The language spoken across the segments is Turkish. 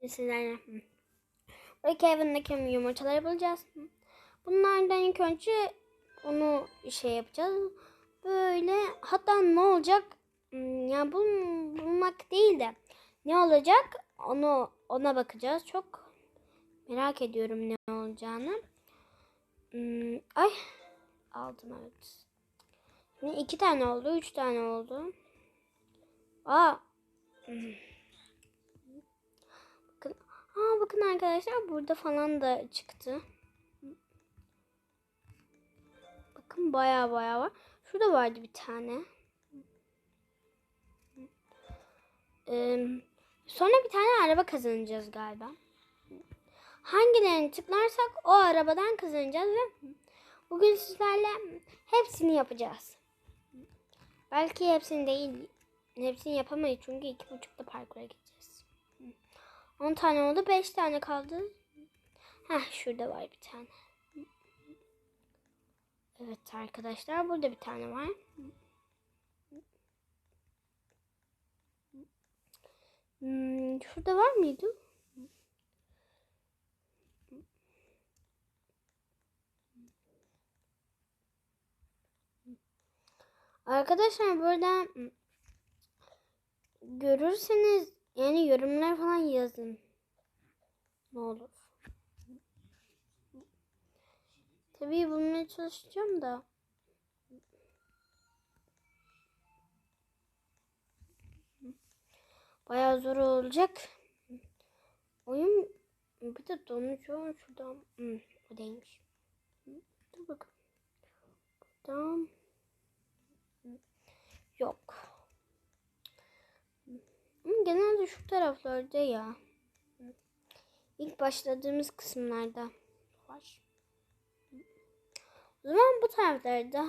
Sizlerle. Ve Kevin'deki yumurtaları bulacağız. Bunlardan ilk önce onu şey yapacağız. Böyle hatta ne olacak? Hmm, Ya bu bulmak değil de ne olacak? Onu ona bakacağız. Çok merak ediyorum ne olacağını. Hmm, ay aldım evet. Şimdi iki tane oldu, üç tane oldu. Aa. Aa bakın arkadaşlar burada falan da çıktı. Bakın baya baya var. Şurada vardı bir tane. Ee, sonra bir tane araba kazanacağız galiba. Hangilerini tıklarsak o arabadan kazanacağız ve bugün sizlerle hepsini yapacağız. Belki hepsini değil. Hepsini yapamayız çünkü iki buçukta parkura gideceğiz. 10 tane oldu. 5 tane kaldı. Heh şurada var bir tane. Evet arkadaşlar burada bir tane var. Hmm, şurada var mıydı? Arkadaşlar burada görürseniz yani yorumlar falan yazın. Ne olur. Tabii bulmaya çalışacağım da. Bayağı zor olacak. Oyun bir de donuyor şuradan. Hmm, o değilmiş. Dur bakın. Buradan. Yok. Genelde şu taraflarda ya. İlk başladığımız kısımlarda var. O zaman bu taraflarda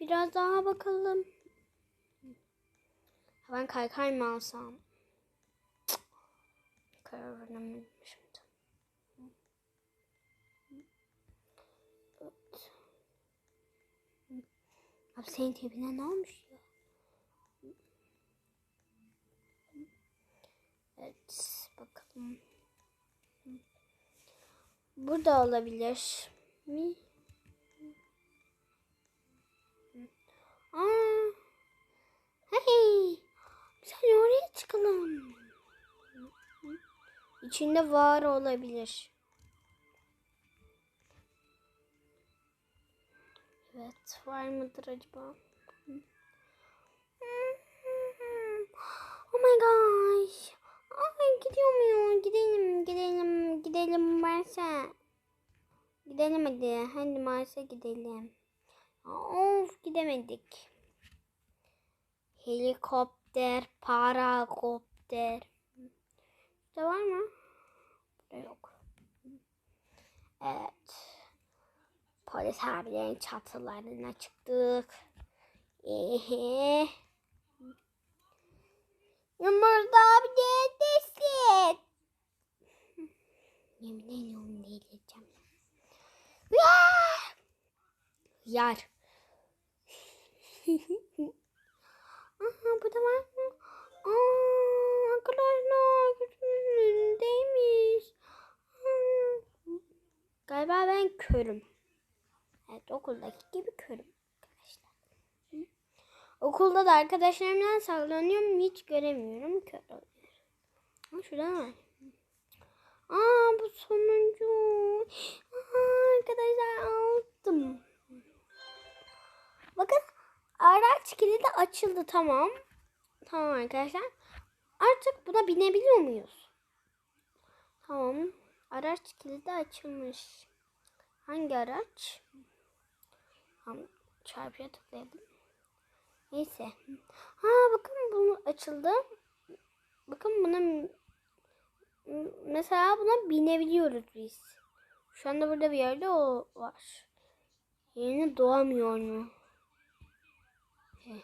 biraz daha bakalım. Ben kaykay mı alsam? Cık. Karar verememişim. Evet. Abi senin tepine ne olmuş ya? Evet bakalım. Burada olabilir mi? Aa, hey, hani oraya çıkalım. İçinde var olabilir. Evet, var mıdır acaba? Oh my gosh. Ay gidiyor muyum? Gidelim, gidelim, gidelim Mars'a. Gidelim hadi. Hadi Mars'a gidelim. Of gidemedik. Helikopter, parakopter. Burada var mı? Burada yok. Evet. Polis abilerin çatılarına çıktık. Ehe. Yumurta abi Yemin ediyorum delireceğim. Yar. Aha burada var mı? Arkadaşlar gözümün. Galiba ben körüm. Evet okuldaki gibi körüm arkadaşlar. Okulda da arkadaşlarımdan sallanıyorum hiç göremiyorum kör oluyorum. Ama şurada var. Aa bu sonuncu. Aa, arkadaşlar aldım. Bakın araç kilidi açıldı tamam. Tamam arkadaşlar. Artık buna binebiliyor muyuz? Tamam. Araç kilidi açılmış. Hangi araç? Tamam, çarpıya tıklayalım. Neyse. Ha bakın bunu açıldı. Bakın buna mesela buna binebiliyoruz biz. Şu anda burada bir yerde o var. Yeni doğamıyor mu? He.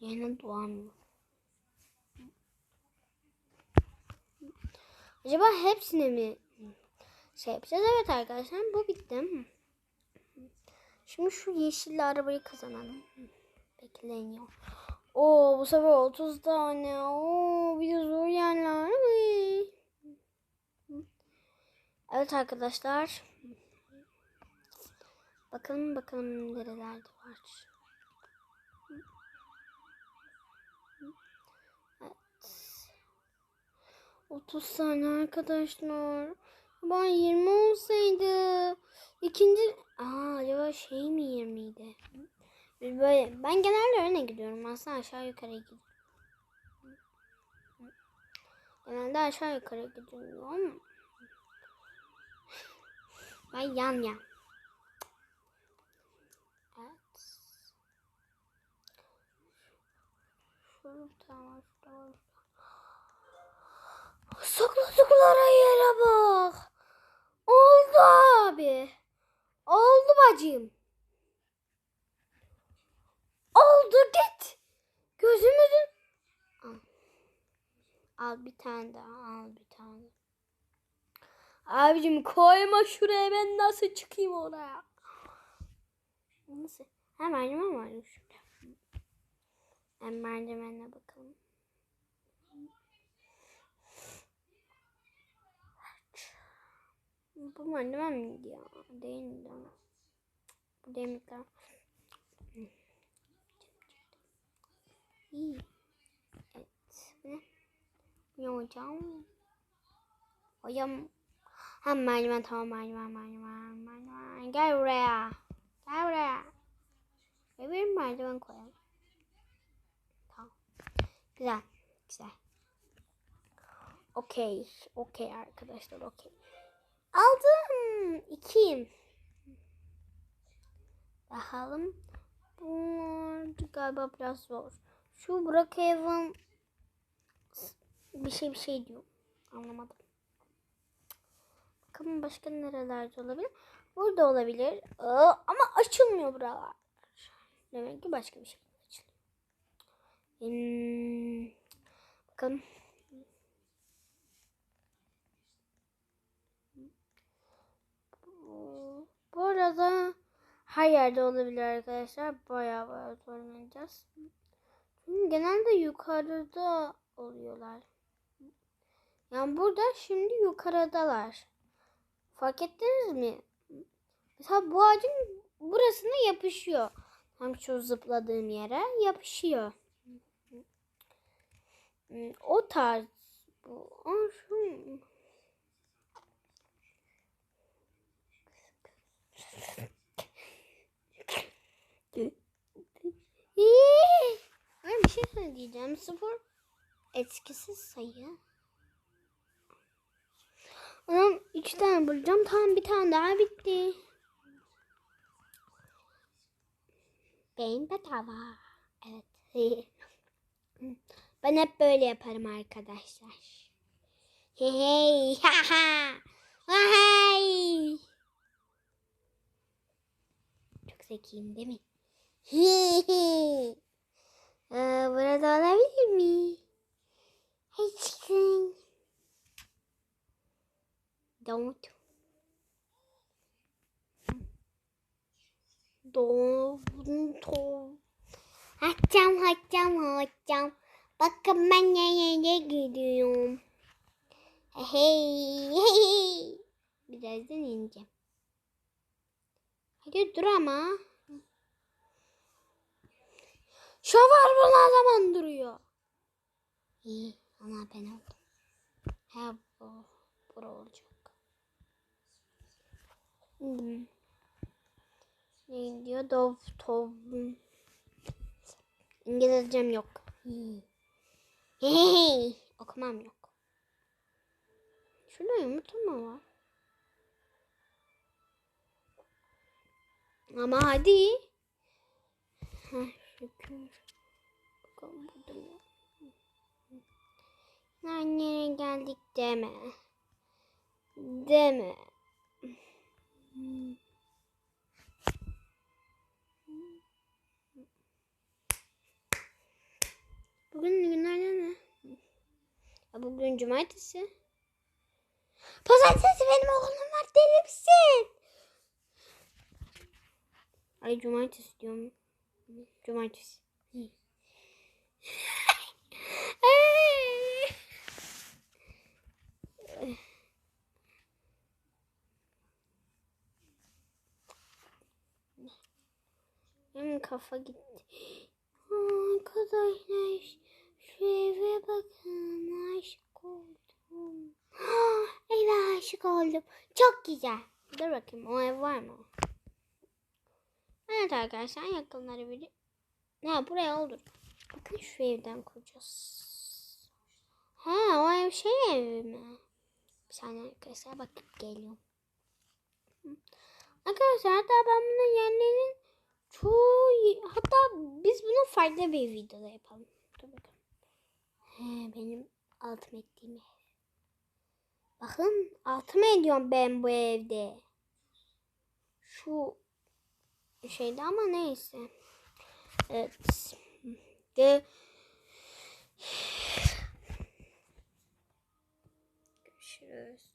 Yeni doğamıyor. Acaba hepsini mi şey yapacağız? Evet arkadaşlar bu bitti. Şimdi şu yeşil arabayı kazanalım. Bekleyin ya. Oo bu sefer 30 tane. Oo bir de zor yerler. Ay. Evet arkadaşlar. Bakalım bakalım nerelerde var. Evet. 30 tane arkadaşlar. Ben 20 olsaydı. ikinci Aa acaba şey mi 20 idi? Böyle, ben genelde öne gidiyorum. Aslında aşağı yukarı gidiyorum. Genelde aşağı yukarı gidiyorum ama ben yan yan. Evet. Şurada şurada var. Sakladıkları yere bak. Oldu abi. Oldu bacım. Oldu git. Gözümüzün. Al. Al bir tane daha. Al bir tane. Abicim koyma şuraya ben nasıl çıkayım oraya? Nasıl? Ha merdiven var şurada. Ben merdivenle bakalım. Bu merdiven miydi ya? Değil mi? Bu değil İyi. Evet. Bu ne? Hocam? Hocam. Ha merdiven tamam merdiven merdiven merdiven. Gel buraya. Gel buraya. Ve bir merdiven koyalım. Tamam. Güzel. Güzel. Okey. Okey arkadaşlar okey. Aldım. İki. Bakalım. Bunlar galiba biraz zor. Şu Brookhaven bir şey bir şey diyor. Anlamadım. Bakalım başka nerelerde olabilir? Burada olabilir. Aa, ama açılmıyor buralar. Demek ki başka bir şey açılıyor. Hmm, bakalım. Bu arada her yerde olabilir arkadaşlar. Bayağı bayağı zorlanacağız. Genelde yukarıda oluyorlar. Yani burada şimdi yukarıdalar. Fark ettiniz mi? Mesela bu ağacın burasına yapışıyor. Tam şu zıpladığım yere yapışıyor. O tarz. Bu. Aa, şu. İyi. Ben bir şey söyleyeceğim. Sıfır etkisiz sayı. Anam üç tane bulacağım. Tamam bir tane daha bitti. Beyin bedava. Evet. ben hep böyle yaparım arkadaşlar. Hey hey ha. Çok zekiyim değil mi? Aa, burada olabilir mi? Hey çıkın. Don't. Don't. Haçam haçam haçam. Bakın ben nereye gidiyorum. Hey hey. Birazdan ineceğim. Hadi dur ama. Şoför bu ne zaman duruyor? İyi ama ben oldum. Ha bu. Bura olacak. Hmm. Ne diyor? Dov, tov. İngilizcem yok. Hey. Okumam yok. Şurada yumurta mı var? Ama hadi. Şükür. Bakalım burada mı? Geldik deme. Deme. Bugün günlerden ne? Ya bugün cumartesi. Pazartesi benim okulum var deli misin? Ay cumartesi diyorum. Cumartesi. Benim hmm, kafa gitti. Arkadaşlar şu eve bakın aşık oldum. Eve aşık oldum. Çok güzel. Dur bakayım o ev var mı? Evet arkadaşlar yakınları biri. Ne buraya olur. Bakın şu evden kuracağız. Ha o ev şey evi mi? Bir saniye arkadaşlar bakıp geliyorum. Arkadaşlar hatta ben bunun yerlerinin çoğu hatta biz bunu farklı bir videoda yapalım. Dur bakalım. He, benim altım ettiğim ev. Bakın altım ediyorum ben bu evde. Şu şeyde ama neyse. Evet. De Görüşürüz.